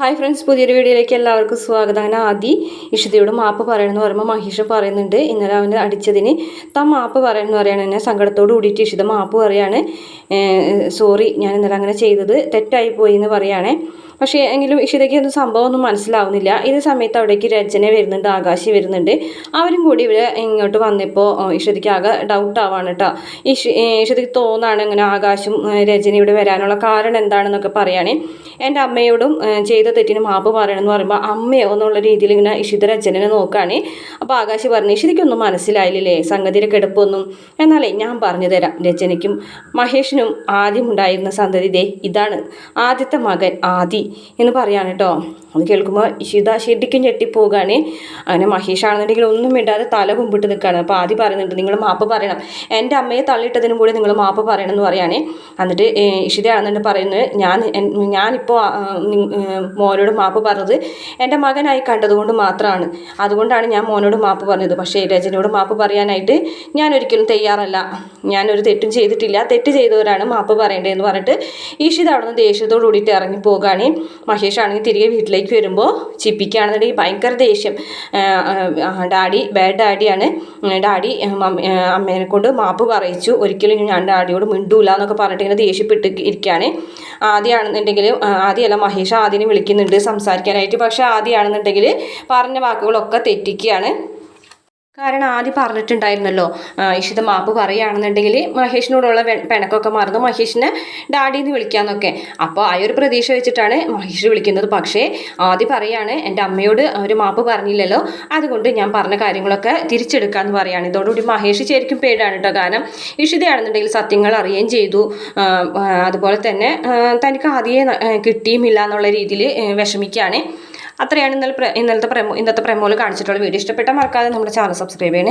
Hi friends പുതിയൊരു വീഡിയോയിലേക്ക് എല്ലാവർക്കും സ്വാഗതം. അങ്ങനെ ആദി ഇഷിതയോട് മാപ്പ് പറയണമെന്ന് പറയുമ്പോൾ മഹേഷ് പറയുന്നുണ്ട്. ഇന്നലെ അവനെ അടിച്ചതിന് താൻ മാപ്പ് പറയണമെന്ന് പറയുകയാണ്. എന്നെ സങ്കടത്തോട് കൂടിയിട്ട് ഇഷിത മാപ്പ് പറയാണ്. സോറി ഞാൻ ഇന്നലെ അങ്ങനെ ചെയ്തത് തെറ്റായി പോയി എന്ന് പറയുകയാണേ പക്ഷേ എങ്കിലും ഇഷിതയ്ക്ക് ഒന്നും സംഭവമൊന്നും മനസ്സിലാവുന്നില്ല. ഇത് സമയത്ത് അവിടേക്ക് രചന വരുന്നുണ്ട് ആകാശി വരുന്നുണ്ട്. അവരും കൂടി ഇവിടെ ഇങ്ങോട്ട് വന്നപ്പോൾ ഇഷിതയ്ക്ക് ആകെ ഡൗട്ട് ആവാണ് കേട്ടോ ഇഷ് ഇഷിതയ്ക്ക് തോന്നാണ് ഇങ്ങനെ ആകാശും രചന ഇവിടെ വരാനുള്ള കാരണം എന്താണെന്നൊക്കെ പറയുകയാണെ എന്റെ അമ്മയോടും ചെയ്ത തെറ്റിന് മാപ്പ് പറയണമെന്ന് പറയുമ്പോൾ അമ്മയോ എന്നുള്ള രീതിയിൽ ഇങ്ങനെ ഇഷിതര അച്ഛനെ നോക്കുകയാണ്. അപ്പോൾ ആകാശ് പറഞ്ഞു ഇഷിതയ്ക്കൊന്നും മനസ്സിലായില്ലേ സംഗതിയുടെ കിടപ്പൊന്നും. എന്നാലേ ഞാൻ പറഞ്ഞു തരാം രചനയ്ക്കും മഹേഷിനും ആദ്യം ഉണ്ടായിരുന്ന സന്തതി ദേ ഇതാണ്. ആദ്യത്തെ മകൻ ആദി എന്ന് പറയാണ് കേട്ടോ അത് കേൾക്കുമ്പോൾ ഇഷിത ശരിക്കും ഞെട്ടിപ്പോകാണ് അങ്ങനെ മഹേഷാണെന്നുണ്ടെങ്കിൽ ഒന്നും ഇടാതെ തല കുമ്പിട്ട് നിൽക്കുകയാണ്. അപ്പോൾ ആദ്യം പറയുന്നുണ്ട് നിങ്ങൾ മാപ്പ് പറയണം. എന്റെ അമ്മയെ തള്ളിയിട്ടതിനും കൂടി നിങ്ങൾ മാപ്പ് പറയണം എന്ന് പറയുകയാണ് എന്നിട്ട് ഇഷിതയാണെന്നുണ്ട് പറയുന്നത് ഞാൻ ഞാനിപ്പോൾ മോനോട് മാപ്പ് പറഞ്ഞത് എന്റെ മകനായി കണ്ടതുകൊണ്ട് മാത്രമാണ് അതുകൊണ്ടാണ് ഞാൻ മോനോട് മാപ്പ് പറഞ്ഞത്. പക്ഷേ രജനോട് മാപ്പ് പറയാനായിട്ട് ഞാൻ ഒരിക്കലും തയ്യാറല്ല. ഞാനൊരു തെറ്റും ചെയ്തിട്ടില്ല. തെറ്റ് ചെയ്തവരാണ് മാപ്പ് പറയേണ്ടതെന്ന് പറഞ്ഞിട്ട് ഈശിത അവിടെ നിന്ന് ദേഷ്യത്തോട് കൂടിയിട്ട് ഇറങ്ങി പോകുകയാണ് മഹേഷ് ആണെങ്കിൽ തിരികെ വീട്ടിലേക്ക് വരുമ്പോൾ ചിപ്പിക്കുകയാണെന്നുണ്ടെങ്കിൽ ഭയങ്കര ദേഷ്യം. ഡാഡി ബാഡ് ഡാഡിയാണ് ഡാഡി അമ്മേനെ കൊണ്ട് മാപ്പ് പറയിച്ചു. ഒരിക്കലും ഞാൻ ഡാഡിയോട് മിണ്ടൂല എന്നൊക്കെ പറഞ്ഞിട്ട് ഇങ്ങനെ ദേഷ്യപ്പെട്ട് ഇരിക്കുകയാണ് ആദ്യമാണെന്നുണ്ടെങ്കിൽ ആദ്യമല്ല മഹേഷ് ആദ്യം വിളിക്കുന്നുണ്ട് സംസാരിക്കാനായിട്ട്. പക്ഷേ ആദ്യമാണെന്നുണ്ടെങ്കിൽ പറഞ്ഞ വാക്കുകളൊക്കെ തെറ്റിക്കുകയാണ്. കാരണം ആദ്യം പറഞ്ഞിട്ടുണ്ടായിരുന്നല്ലോ ഇഷിത മാപ്പ് പറയുകയാണെന്നുണ്ടെങ്കിൽ മഹേഷിനോടുള്ള പിണക്കൊക്കെ മറന്ന്. മഹേഷിനെ ഡാഡി എന്ന് വിളിക്കാമെന്നൊക്കെ അപ്പോൾ ആ ഒരു പ്രതീക്ഷ വെച്ചിട്ടാണ് മഹേഷ് വിളിക്കുന്നത്. പക്ഷേ ആദ്യം പറയാണ് എന്റെ അമ്മയോട് ഒരു മാപ്പ് പറഞ്ഞില്ലല്ലോ. അതുകൊണ്ട് ഞാൻ പറഞ്ഞ കാര്യങ്ങളൊക്കെ തിരിച്ചെടുക്കാമെന്ന് പറയുകയാണ് ഇതോടുകൂടി മഹേഷ് ശരിക്കും പേടാണ് കേട്ടോ. കാരണം ഇഷിതയാണെന്നുണ്ടെങ്കിൽ സത്യങ്ങൾ അറിയുകയും ചെയ്തു. അതുപോലെ തന്നെ തനിക്ക് ആദ്യമേ കിട്ടിയുമില്ല എന്നുള്ള രീതിയിൽ വിഷമിക്കുകയാണ്. അത്രയാണ് ഇന്നലെ ഇന്നലത്തെ പ്രമോ ഇന്നത്തെ പ്രമോയിൽ കാണിച്ചിട്ടുള്ള വീഡിയോ. ഇഷ്ടപ്പെട്ട മറക്കാതെ നമ്മുടെ ചാനൽ സബ്സ്ക്രൈബ് ചെയ്യണേ.